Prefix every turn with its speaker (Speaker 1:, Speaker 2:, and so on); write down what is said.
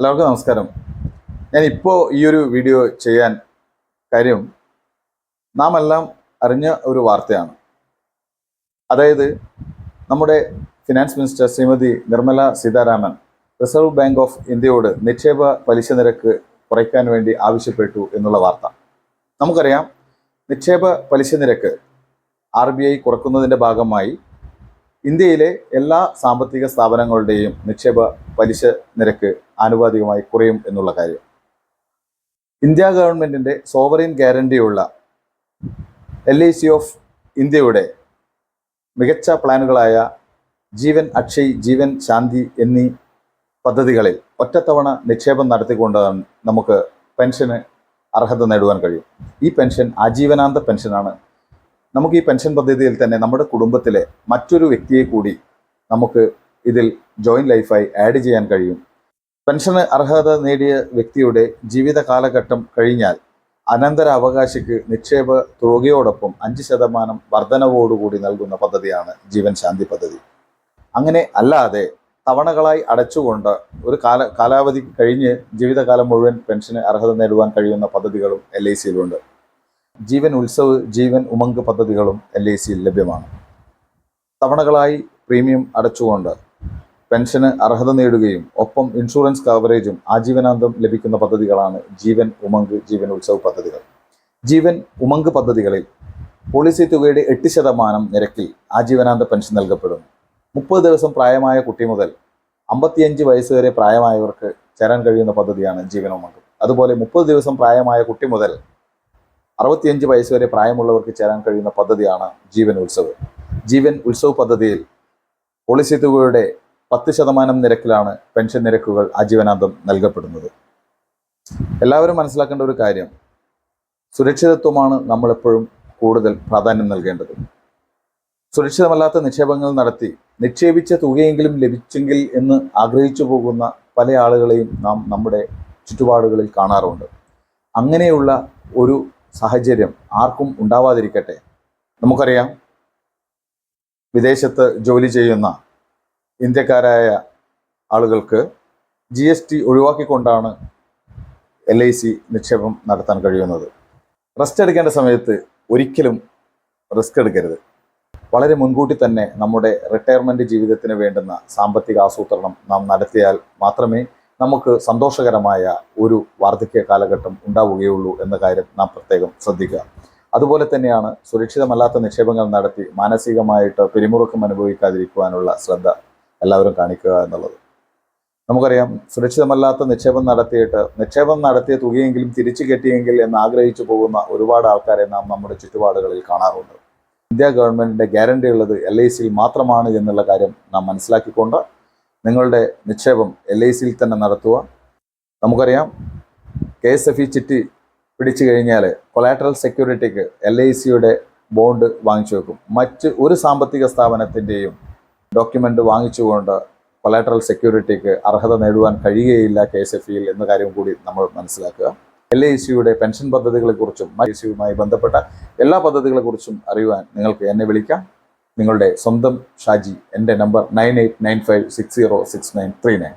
Speaker 1: എല്ലാവർക്കും നമസ്കാരം. ഞാൻ ഇപ്പോൾ ഈ ഒരു വീഡിയോ ചെയ്യാൻ കാര്യം നാം എല്ലാം അറിഞ്ഞ ഒരു വാർത്തയാണ്. അതായത് നമ്മുടെ finance minister Shrimati Nirmala Sitharaman Reserve Bank of ഇന്ത്യയോട് നിക്ഷേപ പലിശ നിരക്ക് കുറയ്ക്കാൻ വേണ്ടി ആവശ്യപ്പെട്ടു എന്നുള്ള വാർത്ത. നമുക്കറിയാം നിക്ഷേപ പലിശ നിരക്ക് ആർ ബി ഐ കുറക്കുന്നതിന്റെ ഭാഗമായി ഇന്ത്യയിലെ എല്ലാ സാമ്പത്തിക സ്ഥാപനങ്ങളുടെയും നിക്ഷേപ പലിശ നിരക്ക് ആനുപാതികമായി കുറയും എന്നുള്ള കാര്യം. ഇന്ത്യ ഗവൺമെന്റിന്റെ സോവറിൻ ഗ്യാരണ്ടിയുള്ള എൽ ഐ സി ഓഫ് ഇന്ത്യയുടെ മികച്ച പ്ലാനുകളായ ജീവൻ അക്ഷയ് ജീവൻ ശാന്തി എന്നീ പദ്ധതികളിൽ ഒറ്റത്തവണ നിക്ഷേപം നടത്തിക്കൊണ്ട് നമുക്ക് പെൻഷന് അർഹത നേടുവാൻ കഴിയും. ഈ പെൻഷൻ ആജീവനാന്ത പെൻഷനാണ് നമുക്ക് ഈ പെൻഷൻ പദ്ധതിയിൽ തന്നെ നമ്മുടെ കുടുംബത്തിലെ മറ്റൊരു വ്യക്തിയെ കൂടി നമുക്ക് ഇതിൽ ജോയിന്റ് ലൈഫായി ആഡ് ചെയ്യാൻ കഴിയും. പെൻഷന് അർഹത നേടിയ വ്യക്തിയുടെ ജീവിത കാലഘട്ടം കഴിഞ്ഞാൽ അനന്തര അവകാശിക്ക് നിക്ഷേപ തുകയോടൊപ്പം അഞ്ച് ശതമാനം വർധനവോടുകൂടി നൽകുന്ന പദ്ധതിയാണ് ജീവൻ ശാന്തി പദ്ധതി. അങ്ങനെ അല്ലാതെ തവണകളായി അടച്ചുകൊണ്ട് ഒരു കാല കാലാവധി കഴിഞ്ഞ് ജീവിതകാലം മുഴുവൻ പെൻഷന് അർഹത നേടുവാൻ കഴിയുന്ന പദ്ധതികളും എൽ ഐ സിയിലുണ്ട് ജീവൻ ഉത്സവ് ജീവൻ ഉമങ്ക് പദ്ധതികളും എൽ ഐ സിയിൽ ലഭ്യമാണ്. തവണകളായി പ്രീമിയം അടച്ചുകൊണ്ട് പെൻഷന് അർഹത നേടുകയും ഒപ്പം ഇൻഷുറൻസ് കവറേജും ആജീവനാന്തം ലഭിക്കുന്ന പദ്ധതികളാണ് ജീവൻ ഉമങ്ക് ജീവൻ ഉത്സവ് പദ്ധതികൾ. ജീവൻ ഉമങ്ക് പദ്ധതികളിൽ പോളിസി തുകയുടെ എട്ട് ശതമാനം നിരക്കിൽ ആജീവനാന്ത പെൻഷൻ നൽകപ്പെടുന്നു. മുപ്പത് ദിവസം പ്രായമായ കുട്ടി മുതൽ അമ്പത്തിയഞ്ച് വയസ്സ് വരെ പ്രായമായവർക്ക് ചേരാൻ കഴിയുന്ന പദ്ധതിയാണ് ഉമങ്ക് അതുപോലെ മുപ്പത് ദിവസം പ്രായമായ കുട്ടി മുതൽ അറുപത്തിയഞ്ച് വയസ്സ് വരെ പ്രായമുള്ളവർക്ക് ചേരാൻ കഴിയുന്ന പദ്ധതിയാണ് ജീവൻ ഉത്സവ്. ജീവൻ ഉത്സവ് പദ്ധതിയിൽ പോളിസി തുകയുടെ പത്ത് ശതമാനം നിരക്കിലാണ് പെൻഷൻ നിരക്കുകൾ ആജീവനാന്തം നൽകപ്പെടുന്നത്. എല്ലാവരും മനസ്സിലാക്കേണ്ട ഒരു കാര്യം. സുരക്ഷിതത്വമാണ് നമ്മളെപ്പോഴും കൂടുതൽ പ്രാധാന്യം നൽകേണ്ടത്. സുരക്ഷിതമല്ലാത്ത നിക്ഷേപങ്ങൾ നടത്തി നിക്ഷേപിച്ച തുകയെങ്കിലും ലഭിച്ചെങ്കിൽ എന്ന് ആഗ്രഹിച്ചു പോകുന്ന പല ആളുകളെയും നാം നമ്മുടെ ചുറ്റുപാടുകളിൽ കാണാറുണ്ട്. അങ്ങനെയുള്ള ഒരു സാഹചര്യം ആർക്കും ഉണ്ടാവാതിരിക്കട്ടെ. നമുക്കറിയാം വിദേശത്ത് ജോലി ചെയ്യുന്ന ഇന്ത്യക്കാരായ ആളുകൾക്ക് ജി എസ് ടി ഒഴിവാക്കിക്കൊണ്ടാണ് എൽ ഐ സി നിക്ഷേപം നടത്താൻ കഴിയുന്നത്. റെസ്റ്റ് എടുക്കേണ്ട സമയത്ത് ഒരിക്കലും റിസ്ക് എടുക്കരുത്. വളരെ മുൻകൂട്ടി തന്നെ നമ്മുടെ റിട്ടയർമെന്റ് ജീവിതത്തിന് വേണ്ടുന്ന സാമ്പത്തിക ആസൂത്രണം നാം നടത്തിയാൽ മാത്രമേ നമുക്ക് സന്തോഷകരമായ ഒരു വാർദ്ധക്യ കാലഘട്ടം ഉണ്ടാവുകയുള്ളൂ എന്ന കാര്യം നാം പ്രത്യേകം ശ്രദ്ധിക്കുക. അതുപോലെ തന്നെയാണ് സുരക്ഷിതമല്ലാത്ത നിക്ഷേപങ്ങൾ നടത്തി മാനസികമായിട്ട് പിരിമുറുക്കം അനുഭവിക്കാതിരിക്കുവാനുള്ള ശ്രദ്ധ എല്ലാവരും കാണിക്കുക എന്നുള്ളത്. നമുക്കറിയാം സുരക്ഷിതമല്ലാത്ത നിക്ഷേപം നടത്തിയിട്ട് നിക്ഷേപം നടത്തിയ തുകയെങ്കിലും തിരിച്ചു കെട്ടിയെങ്കിൽ എന്ന് ആഗ്രഹിച്ചു പോകുന്ന ഒരുപാട് ആൾക്കാരെ നാം നമ്മുടെ ചുറ്റുപാടുകളിൽ കാണാറുണ്ട്. ഇന്ത്യ ഗവൺമെന്റിന്റെ ഗ്യാരണ്ടി ഉള്ളത് എൽ ഐ സിയിൽ മാത്രമാണ് എന്നുള്ള കാര്യം നാം മനസ്സിലാക്കിക്കൊണ്ട് നിങ്ങളുടെ നിക്ഷേപം എൽ ഐ സിയിൽ തന്നെ നടത്തുക. നമുക്കറിയാം കെ എസ് എഫ് ഇ ചിട്ടി പിടിച്ചു കഴിഞ്ഞാൽ കൊളാട്രൽ സെക്യൂരിറ്റിക്ക് എൽ ഐ സിയുടെ ബോണ്ട് വാങ്ങിച്ചു വെക്കും. മറ്റ് ഒരു സാമ്പത്തിക സ്ഥാപനത്തിന്റെയും ഡോക്യുമെന്റ് വാങ്ങിച്ചുകൊണ്ട് കൊലാട്രൽ സെക്യൂരിറ്റിക്ക് അർഹത നേടുവാൻ കഴിയുകയില്ല കെ എസ് എഫ് ഇയിൽ എന്ന കാര്യം കൂടി നമ്മൾ മനസ്സിലാക്കുക. എൽ ഐ സിയുടെ പെൻഷൻ പദ്ധതികളെക്കുറിച്ചും ഐ സിയുമായി ബന്ധപ്പെട്ട എല്ലാ പദ്ധതികളെക്കുറിച്ചും അറിയുവാൻ നിങ്ങൾക്ക് എന്നെ വിളിക്കാം. നിങ്ങളുടെ സ്വന്തം ഷാജി എന്റെ number nine eight nine five six zero six nine three nine.